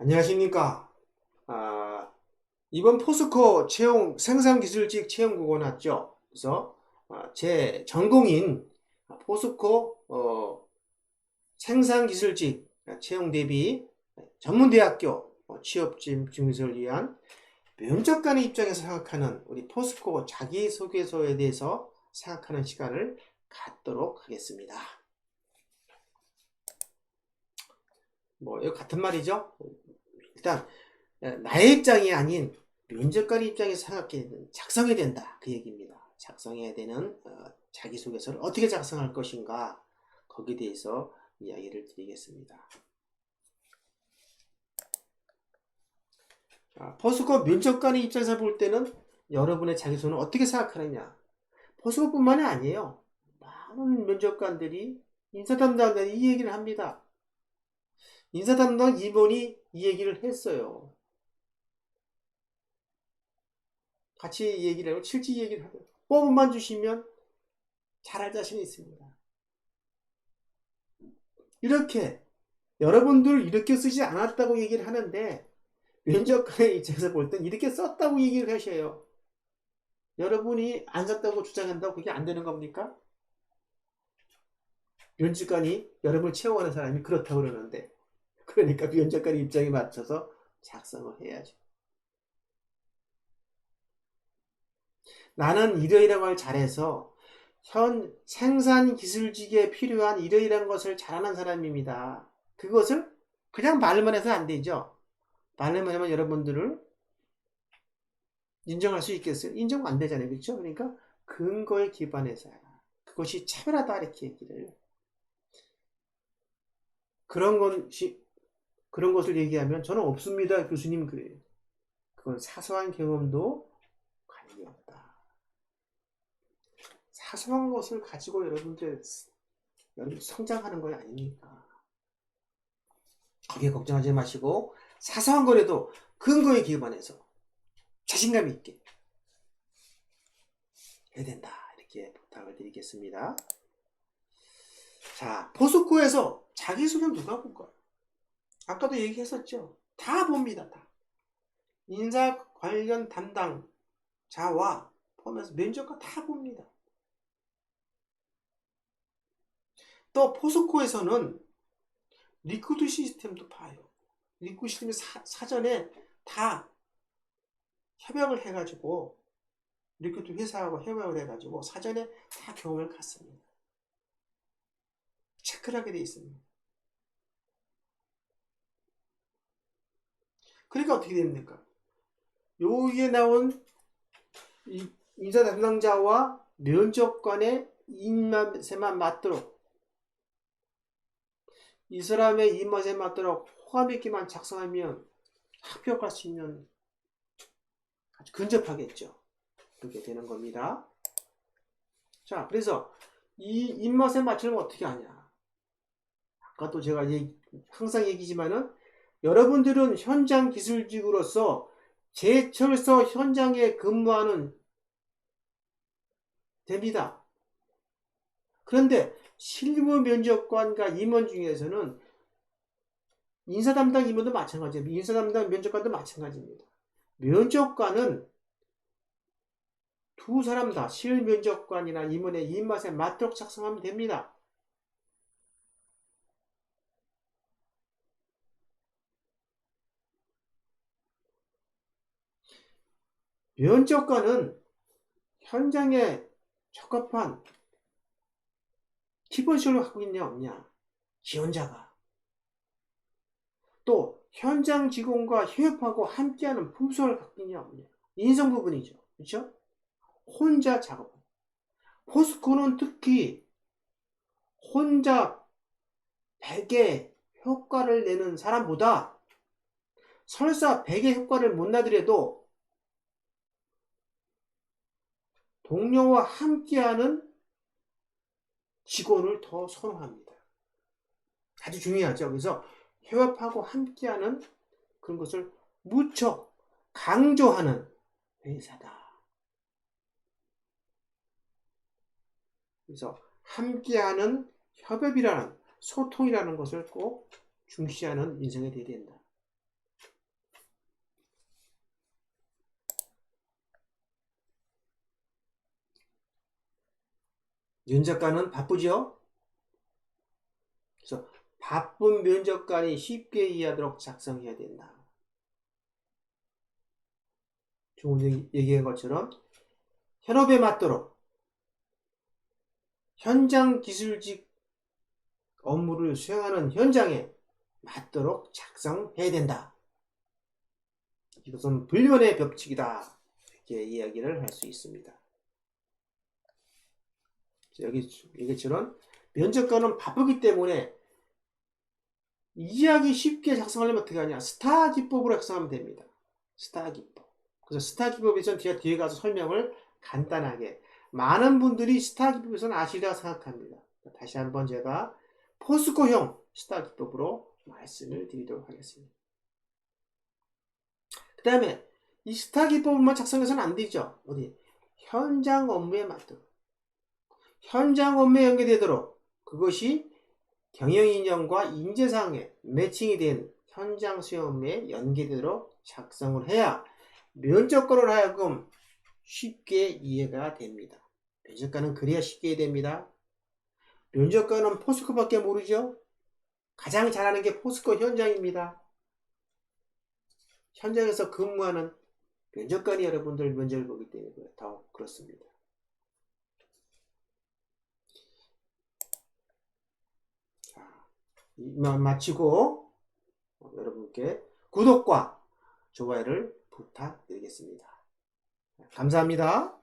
안녕하십니까. 아, 이번 포스코 채용 생산기술직 채용 국어 났죠. 그래서 아, 제 전공인 포스코 어, 생산기술직 채용 대비 전문대학교 어, 취업진 증서를 위한 면접 관의 입장에서 생각하는 우리 포스코 자기소개서에 대해서 생각하는 시간을 갖도록 하겠습니다. 뭐, 이거 같은 말이죠? 일단, 나의 입장이 아닌 면접관 입장에서 생각해, 작성해야 된다. 그 얘기입니다. 작성해야 되는 어, 자기소개서를 어떻게 작성할 것인가. 거기에 대해서 이야기를 드리겠습니다. 자, 포스코 면접관의 입장에서 볼 때는 여러분의 자기소는 어떻게 생각하느냐. 포스코뿐만이 아니에요. 많은 면접관들이 인사 담당자들이 이 얘기를 합니다. 인사 담당 임원이 이 얘기를 했어요. 같이 얘기를 하고 실지 얘기를 하고 뽑음만 주시면 잘할 자신이 있습니다. 이렇게 여러분들 이렇게 쓰지 않았다고 얘기를 하는데 면접관의 입장에서 볼 땐 이렇게 썼다고 얘기를 하셔요. 여러분이 안 썼다고 주장한다고 그게 안 되는 겁니까? 면접관이 여러분을 채용하는 사람이 그렇다고 그러는데 그러니까 면접관 입장에 맞춰서 작성을 해야죠. 나는 이러이러한 걸 잘해서 현 생산 기술직에 필요한 이러이러한 것을 잘하는 사람입니다. 그것을 그냥 말만 해서 안 되죠. 말만 하면 여러분들을 인정할 수 있겠어요? 인정 안 되잖아요. 그렇죠? 그러니까 근거에 기반해서 그것이 차별하다 이렇게 얘기를 그런 것이 그런 것을 얘기하면 저는 없습니다. 교수님 그래요. 그건 사소한 경험도 관계 없다. 사소한 것을 가지고 여러분들 여러분 성장하는 건 아닙니까? 거기에 걱정하지 마시고 사소한 거라도 근거에 기반해서 자신감 있게 해야 된다. 이렇게 부탁을 드리겠습니다. 자, 포스코에서 자기소개는 누가 볼까요? 아까도 얘기했었죠. 다 봅니다. 다. 인사 관련 담당자와 포함해서 면접관 다 봅니다. 또 포스코에서는 리크루트 시스템도 봐요. 리크루트 시스템이 사, 사전에 다 협약을 해가지고 리크루트 회사하고 협약을 해가지고 사전에 다 경험을 갖습니다. 체크를 하게 돼 있습니다. 그러니까 어떻게 됩니까? 여기에 나온 인사 담당자와 면접 관의 입맛에만 맞도록 이 사람의 입맛에 맞도록 호감 있게만 작성하면 합격할 수 있는 아주 근접하겠죠. 그렇게 되는 겁니다. 자, 그래서 이 입맛에 맞추면 어떻게 하냐? 아까도 제가 항상 얘기지만은 여러분들은 현장 기술직으로서 제철소 현장에 근무하는 됩니다. 그런데 실무 면접관과 임원 중에서는 인사 담당 임원도 마찬가지예요. 인사 담당 면접관도 마찬가지입니다. 면접관은 두 사람 다 실면접관이나 임원의 입맛에 맞도록 작성하면 됩니다. 면접관은 현장에 적합한 기본식을 갖고 있냐 없냐? 지원자가. 또 현장 직원과 협업하고 함께하는 품성을 갖고 있냐 없냐? 인성 부분이죠. 그렇죠? 혼자 작업. 포스코는 특히 혼자 100의 효과를 내는 사람보다 설사 100의 효과를 못 나더라도 동료와 함께하는 직원을 더 선호합니다. 아주 중요하죠. 그래서 협업하고 함께하는 그런 것을 무척 강조하는 회사다. 그래서 함께하는 협업이라는 소통이라는 것을 꼭 중시하는 인생이 되어야 된다. 면접관은 바쁘죠? 그래서 바쁜 면접관이 쉽게 이해하도록 작성해야 된다. 조금 얘기한 것처럼 현업에 맞도록 현장 기술직 업무를 수행하는 현장에 맞도록 작성해야 된다. 이것은 불변의 법칙이다. 이렇게 이야기를 할 수 있습니다. 여기 얘기처럼 면접관은 바쁘기 때문에 이해하기 쉽게 작성하려면 어떻게 하냐? 스타 기법으로 작성하면 됩니다. 스타 기법. 그래서 스타 기법에서는 제가 뒤에 가서 설명을 간단하게. 많은 분들이 스타 기법에서는 아시리라 생각합니다. 다시 한번 제가 포스코형 스타 기법으로 말씀을 드리도록 하겠습니다. 그 다음에 이 스타 기법만 작성해서는 안 되죠. 어디? 현장 업무에 맞도록 현장 업무에 연계되도록 그것이 경영인형과 인재상에 매칭이 된 현장 수업에 연계되도록 작성을 해야 면접관을 하여금 쉽게 이해가 됩니다. 면접관은 그래야 쉽게 됩니다. 면접관은 포스코밖에 모르죠? 가장 잘하는 게 포스코 현장입니다. 현장에서 근무하는 면접관이 여러분들 면접을 보기 때문에 더 그렇습니다. 이만 마치고 여러분께 구독과 좋아요를 부탁드리겠습니다. 감사합니다.